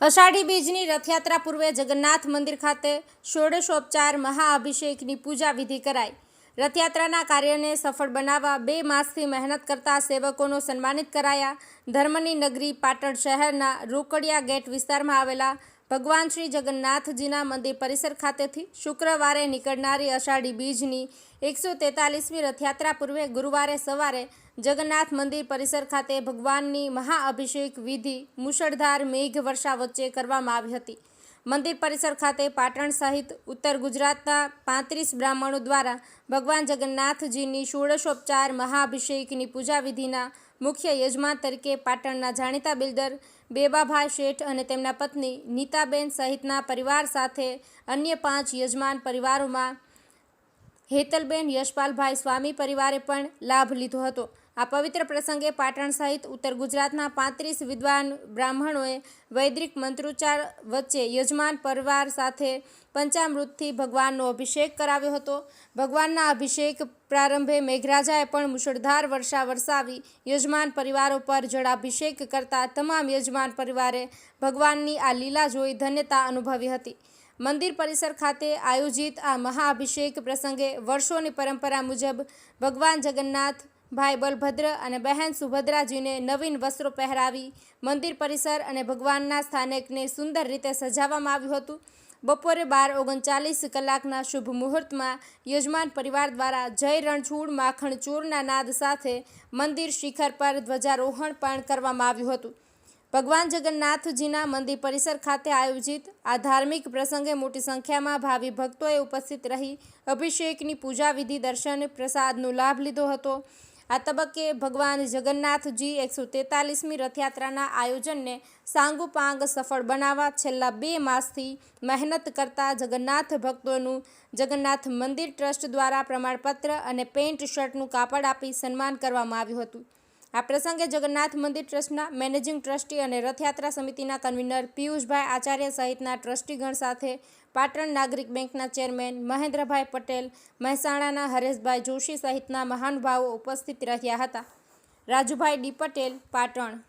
અષાઢી બીજની રથયાત્રા પૂર્વે જગન્નાથ મંદિર ખાતે ષોડશોપચાર મહાઅભિષેકની પૂજા વિધિ કરાઈ. રથયાત્રાના કાર્યને સફળ બનાવવા બે માસથી મહેનત કરતા સેવકોનો સન્માનિત કરાયા. ધર્મની નગરી પાટણ શહેરના રોકડિયા ગેટ વિસ્તારમાં આવેલા ભગવાન શ્રી જગન્નાથજીના મંદિર પરિસર ખાતેથી શુક્રવારે નીકળનારી અષાઢી બીજની એકસો તેતાલીસમી રથયાત્રા પૂર્વે ગુરુવારે સવારે જગન્નાથ મંદિર પરિસર ખાતે ભગવાનની મહાઅભિષેક વિધિ, મુશળધાર મેઘ વર્ષા વચ્ચે કરવામાં આવી હતી. મંદિર પરિસર ખાતે પાટણ સહિત ઉત્તર ગુજરાતના પાંત્રીસ બ્રાહ્મણો દ્વારા ભગવાન જગન્નાથજીની ષોડશોપચાર મહાઅભિષેકની પૂજા વિધિના મુખ્ય યજમાન તરીકે પાટણના જાણીતા બિલ્ડર બેબાભાઈ શેઠ અને તેમના પત્ની નીતાબેન સહિતના પરિવાર સાથે અન્ય પાંચ યજમાન પરિવારોમાં હેતલબેન યશપાલભાઈ સ્વામી પરિવારે પણ લાભ લીધો હતો. આ પવિત્ર પ્રસંગે પાટણ સહિત ઉત્તર ગુજરાતના પાંત્રીસ વિદ્વાન બ્રાહ્મણોએ વૈદિક મંત્રોચ્ચાર વચ્ચે યજમાન પરિવાર સાથે પંચામૃતથી ભગવાનનો અભિષેક કરાવ્યો હતો. ભગવાનના અભિષેક પ્રારંભે મેઘરાજાએ પણ મુશળધાર વર્ષા વરસાવી યજમાન પરિવારો પર જળાભિષેક કરતા તમામ યજમાન પરિવારે ભગવાનની આ લીલા જોઈ ધન્યતા અનુભવી હતી. મંદિર પરિસર ખાતે આયોજિત આ મહાઅભિષેક પ્રસંગે વર્ષોની પરંપરા મુજબ ભગવાન જગન્નાથ ભાઈ બલભદ્ર અને બહેન સુભદ્રાજીને નવીન વસ્ત્રો પહેરાવી મંદિર પરિસર અને ભગવાનના સ્થાનકને સુંદર રીતે સજાવવામાં આવ્યું હતું. બપોરે બાર ઓગણચાલીસ કલાકના શુભ મુહૂર્તમાં યજમાન પરિવાર દ્વારા જય રણછોડ માખણ ચોરના નાદ સાથે મંદિર શિખર પર ધ્વજારોહણ પણ કરવામાં આવ્યું હતું. ભગવાન જગન્નાથજીના મંદિર પરિસર ખાતે આયોજિત આ ધાર્મિક પ્રસંગે મોટી સંખ્યામાં ભાવિ ભક્તોએ ઉપસ્થિત રહી અભિષેકની પૂજા વિધિ દર્શન પ્રસાદનો લાભ લીધો હતો. આ તબક્કે ભગવાન જગન્નાથજી એકસો તેતાલીસમી રથયાત્રાના આયોજનને સાંગુપાંગ સફળ બનાવવા છેલ્લા બે માસથી મહેનત કરતા જગન્નાથ ભક્તોનું જગન્નાથ મંદિર ટ્રસ્ટ દ્વારા પ્રમાણપત્ર અને પેન્ટ શર્ટનું કાપડ આપી સન્માન કરવામાં આવ્યું હતું. આ પ્રસંગે જગન્નાથ મંદિર ટ્રસ્ટના મેનેજિંગ ટ્રસ્ટી અને રથયાત્રા સમિતિના કન્વીનર પિયુષભાઈ આચાર્ય સહિતના ટ્રસ્ટીગણ સાથે પાટણ નાગરિક બેંકના ચેરમેન મહેન્દ્રભાઈ પટેલ, મહેસાણાના હરેશભાઈ જોશી સહિતના મહાનુભાવો ઉપસ્થિત રહ્યા હતા. રાજુભાઈ ડી પટેલ, પાટણ.